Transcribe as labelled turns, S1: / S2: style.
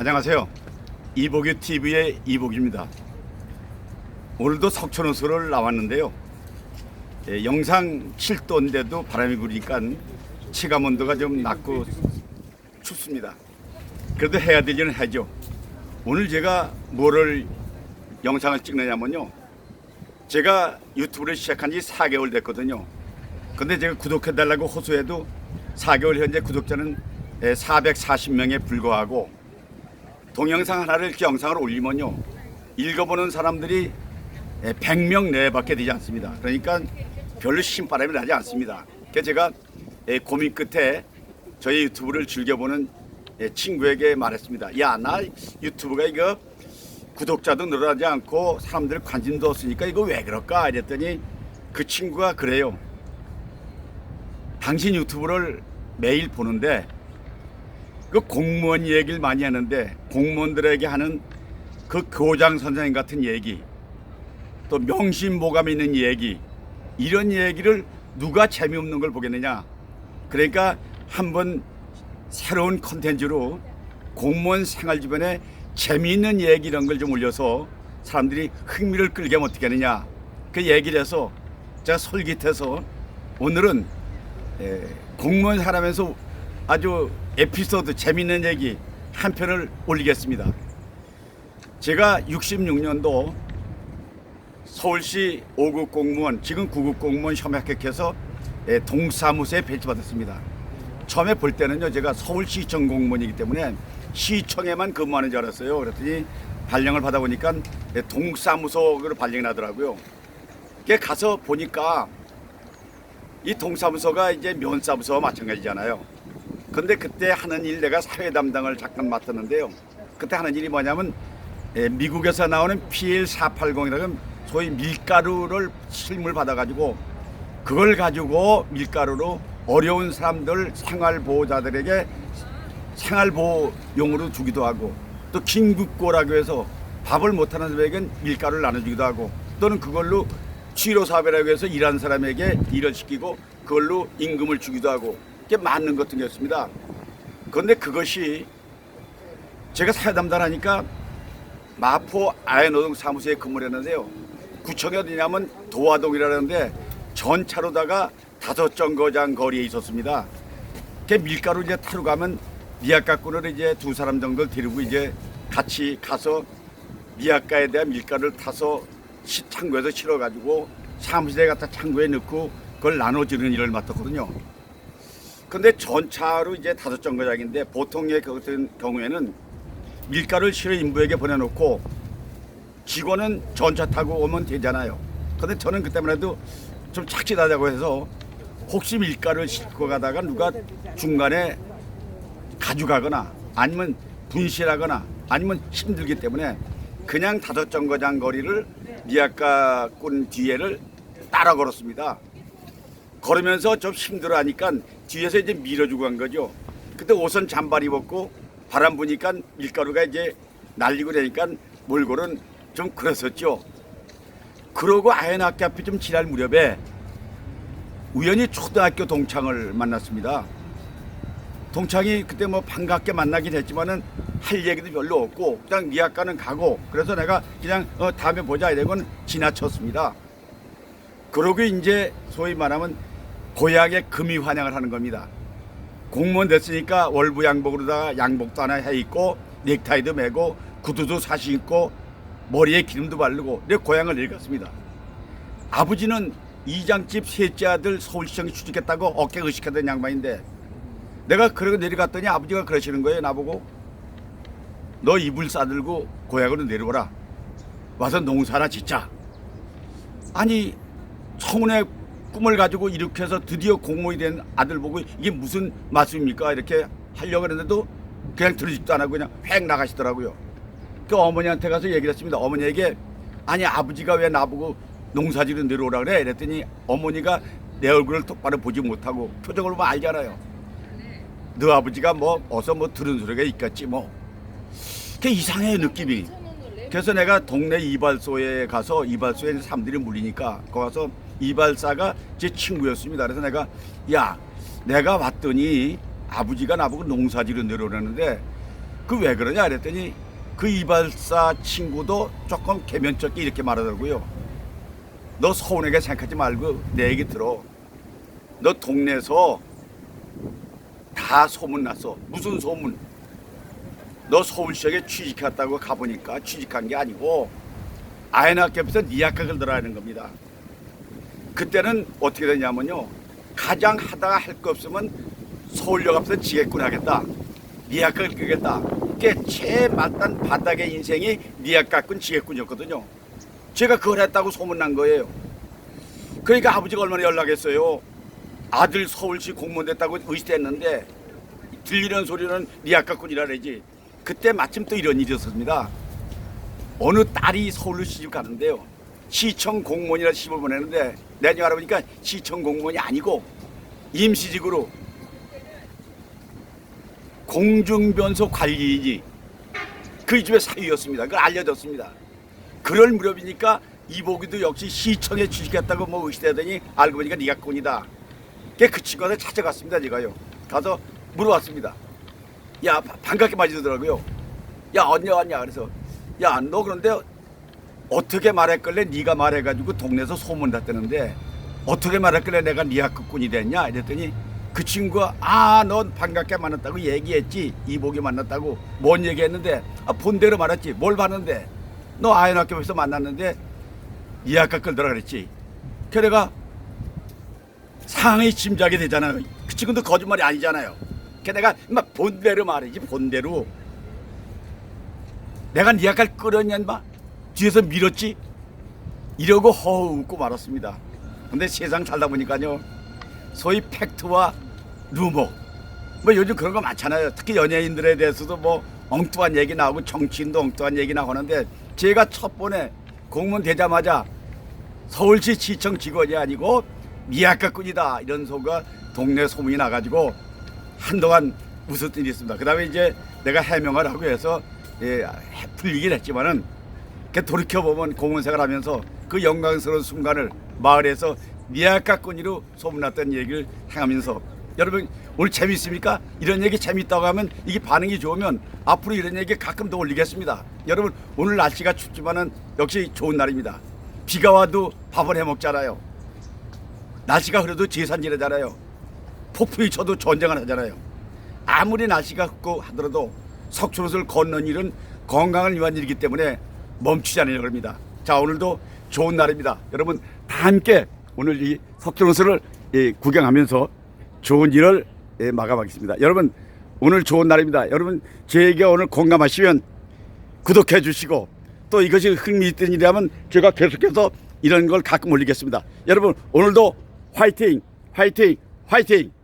S1: 안녕하세요. 이복유 TV의 이복입니다. 오늘도 석촌호수를 나왔는데요. 예, 영상 7도인데도 바람이 부니까 체감 온도가 좀 낮고 춥습니다. 그래도 해야 될 일은 해죠. 오늘 제가 뭐를 영상을 찍느냐면요. 제가 유튜브를 시작한 지 4개월 됐거든요. 근데 제가 구독해달라고 호소해도 4개월 현재 구독자는 440명에 불과하고 동영상 하나를 이렇게 영상을 올리면요. 읽어보는 사람들이 100명 내밖에 되지 않습니다. 그러니까 별로 신바람이 나지 않습니다. 그래서 제가 고민 끝에 저희 유튜브를 즐겨보는 친구에게 말했습니다. 야, 나 유튜브가 이거 구독자도 늘어나지 않고 사람들 관심도 없으니까 이거 왜 그럴까? 이랬더니 그 친구가 그래요. 당신 유튜브를 매일 보는데 그 공무원 얘기를 많이 하는데 공무원들에게 하는 그 교장 선생님 같은 얘기 또 명심보감 있는 얘기 이런 얘기를 누가 재미없는 걸 보겠느냐? 그러니까 한번 새로운 컨텐츠로 공무원 생활 주변에 재미있는 얘기 이런 걸 좀 올려서 사람들이 흥미를 끌게 하면 어떻게 하느냐? 그 얘기를 해서 제가 솔깃해서 오늘은 에, 공무원 살아면서 아주 에피소드 재미있는 얘기 한 편을 올리겠습니다. 제가 66년도 서울시 5급 공무원 지금 9급 공무원 합격해서 에, 동사무소에 배치받았습니다. 처음에 볼 때는요 제가 서울시청 공무원이기 때문에 시청에만 근무하는 줄 알았어요. 그랬더니 발령을 받아보니까 에, 동사무소로 발령이 나더라고요. 가서 보니까 이 동사무소가 이제 면사무소와 마찬가지잖아요. 근데 그때 하는 일 내가 사회 담당을 잠깐 맡았는데요. 그때 하는 일이 뭐냐면 에, 미국에서 나오는 PL480이라는 소위 밀가루를 실물 받아가지고 그걸 가지고 밀가루로 어려운 사람들 생활보호자들에게 생활보호용으로 주기도 하고 또 긴급고라고 해서 밥을 못하는 사람에게 밀가루를 나눠주기도 하고 또는 그걸로 치료사업이라고 해서 일하는 사람에게 일을 시키고 그걸로 임금을 주기도 하고 이 게 맞는 것 같은 게였습니다. 그런데 그것이 제가 사회 담당하니까 마포 아현노동 사무소에 근무를 했는데요. 구청이 어디냐면 도화동이라는데 전차로다가 다섯 정거장 거리에 있었습니다. 그 밀가루 이제 타러 가면 미약가꾼을 이제 두 사람 정도 데리고 이제 같이 가서 미약가에 대한 밀가루를 타서 시- 창고에서 실어가지고 사무실에 갖다 창고에 넣고 그걸 나눠주는 일을 맡았거든요. 근데 전차로 이제 다섯 정거장인데 보통의 그 같은 경우에는 밀가루를 실어 인부에게 보내놓고 직원은 전차 타고 오면 되잖아요. 근데 저는 그때만 해도 좀 착실하다고 해서 혹시 밀가루를 싣고 가다가 누가 중간에 가져가거나 아니면 분실하거나 아니면 힘들기 때문에 그냥 다섯 정거장 거리를 미약가 꾼 뒤에를 따라 걸었습니다. 걸으면서 좀 힘들어하니까 뒤에서 이제 밀어주고 간 거죠. 그때 옷은 잠바 입었고 바람 부니까 밀가루가 이제 날리고 그러니까 몰골은 좀 그랬었죠. 그러고 아현학교 앞에 좀 지날 무렵에 우연히 초등학교 동창을 만났습니다. 동창이 그때 뭐 반갑게 만나긴 했지만은 할 얘기도 별로 없고 그냥 미학가는 가고 그래서 내가 그냥 어 다음에 보자 이러고는 지나쳤습니다. 그러고 이제 소위 말하면 고향에 금이 환영을 하는 겁니다. 공무원 됐으니까 월부 양복으로다가 양복도 하나 해 입고 넥타이도 매고 구두도 사시 입고 머리에 기름도 바르고 내 고향을 읽었습니다. 아버지는 이장집 셋째 아들 서울시청에 취직했다고 어깨 의식하던 양반인데 내가 그러고 내려갔더니 아버지가 그러시는 거예요 나보고 너 이불 싸들고 고향으로 내려오라 와서 농사나 짓자 아니 청운의 꿈을 가지고 이렇게 해서 드디어 공무원이 된 아들 보고 이게 무슨 말씀입니까? 이렇게 하려고 했는데도 그냥 들으지도 안 하고 그냥 획 나가시더라고요. 그 어머니한테 가서 얘기를 했습니다. 어머니에게 아니 아버지가 왜 나보고 농사지로 내려오라 그래? 이랬더니 어머니가 내 얼굴을 똑바로 보지 못하고 표정을 보면 알잖아요 너 아버지가 뭐 어서 뭐 들은 소리가 있겠지 뭐. 그 이상해 느낌이. 그래서 내가 동네 이발소에 가서 이발소에 사람들이 물리니까 거기 가서 이발사가 제 친구였습니다. 그래서 내가 야 내가 왔더니 아버지가 나보고 농사지로 내려오라는데 그 왜 그러냐 그랬더니 그 이발사 친구도 조금 개면적게 이렇게 말하더라고요. 너 서운하게 생각하지 말고 내 얘기 들어. 너 동네에서 다 소문 났어. 무슨 소문? 너 서울시역에 취직했다고 가보니까 취직한 게 아니고 아이학교에서 니약학을 들어야 하는 겁니다. 그때는 어떻게 되냐면요. 가장 하다가 할 거 없으면 서울역 앞에서 지게꾼 하겠다. 니약학을 끄겠다. 그게 최맞단 바닥의 인생이 니약학군 지게꾼이었거든요. 제가 그걸 했다고 소문난 거예요. 그러니까 아버지가 얼마나 연락했어요. 아들 서울시 공무원 됐다고 의시했는데 들리는 소리는 니아까꾼이라 그러지. 그때 마침 또 이런 일이 있었습니다. 어느 딸이 서울로 시집 가는데요. 시청 공무원이라 시집을 보내는데 내가 알아보니까 시청 공무원이 아니고 임시직으로 공중변소 관리인이 그 집의 사위였습니다. 그걸 알려졌습니다. 그럴 무렵이니까 이보기도 역시 시청에 취직했다고 뭐 의시되더니 알고 보니까 니가꾼이다. 그 친구한테 찾아갔습니다. 제가요. 가서 물어봤습니다. 야 바- 반갑게 맞이더라고요. 야 언제 왔냐 그래서 야 너 그런데 어떻게 말했길래 네가 말해가지고 동네에서 소문 났다는데 어떻게 말했길래 내가 네 학급꾼이 됐냐? 이랬더니 그 친구가 아넌 반갑게 만났다고 얘기했지. 이복이 만났다고 뭔 얘기했는데 아 본대로 말했지. 뭘 봤는데? 너 아연학교에서 만났는데 이 학급 끌더라 그랬지. 그래가 상황이 짐작이 되잖아요. 그 친구도 거짓말이 아니잖아요 그 내가 막 본대로 말이지 본대로. 내가 네 학급 끌었냐 인마? 뒤에서 밀었지? 이러고 허우 웃고 말았습니다. 근데 세상 살다 보니까요 소위 팩트와 루머. 뭐 요즘 그런 거 많잖아요. 특히 연예인들에 대해서도 뭐 엉뚱한 얘기 나오고 정치인도 엉뚱한 얘기 나오는데 제가 첫 번에 공무원 되자마자 서울시 시청 직원이 아니고 미약가꾼이다 이런 소가 동네 소문이 나가지고 한동안 웃었던 일이 있습니다 그 다음에 이제 내가 해명을 하고 해서 예, 풀리긴 했지만은 그 돌이켜보면 공무원생활 하면서 그 영광스러운 순간을 마을에서 미약가꾼이로 소문났던 얘기를 행하면서 여러분 오늘 재밌습니까? 이런 얘기 재밌다고 하면 이게 반응이 좋으면 앞으로 이런 얘기 가끔 더 올리겠습니다. 여러분 오늘 날씨가 춥지만은 역시 좋은 날입니다. 비가 와도 밥을 해 먹잖아요. 날씨가 흐려도 제산 지내잖아요. 폭풍이 쳐도 전쟁을 하잖아요. 아무리 날씨가 춥고 하더라도 석촌옷을 걷는 일은 건강을 위한 일이기 때문에 멈추지 않으려고 합니다. 자 오늘도 좋은 날입니다. 여러분 다 함께 오늘 이 예, 구경하면서 좋은 일을 예, 마감하겠습니다. 여러분 오늘 좋은 날입니다. 여러분 저에게 오늘 공감하시면 구독해 주시고 또 이것이 흥미있던 일이라면 제가 계속해서 이런 걸 가끔 올리겠습니다. 여러분 오늘도 화이팅 화이팅 화이팅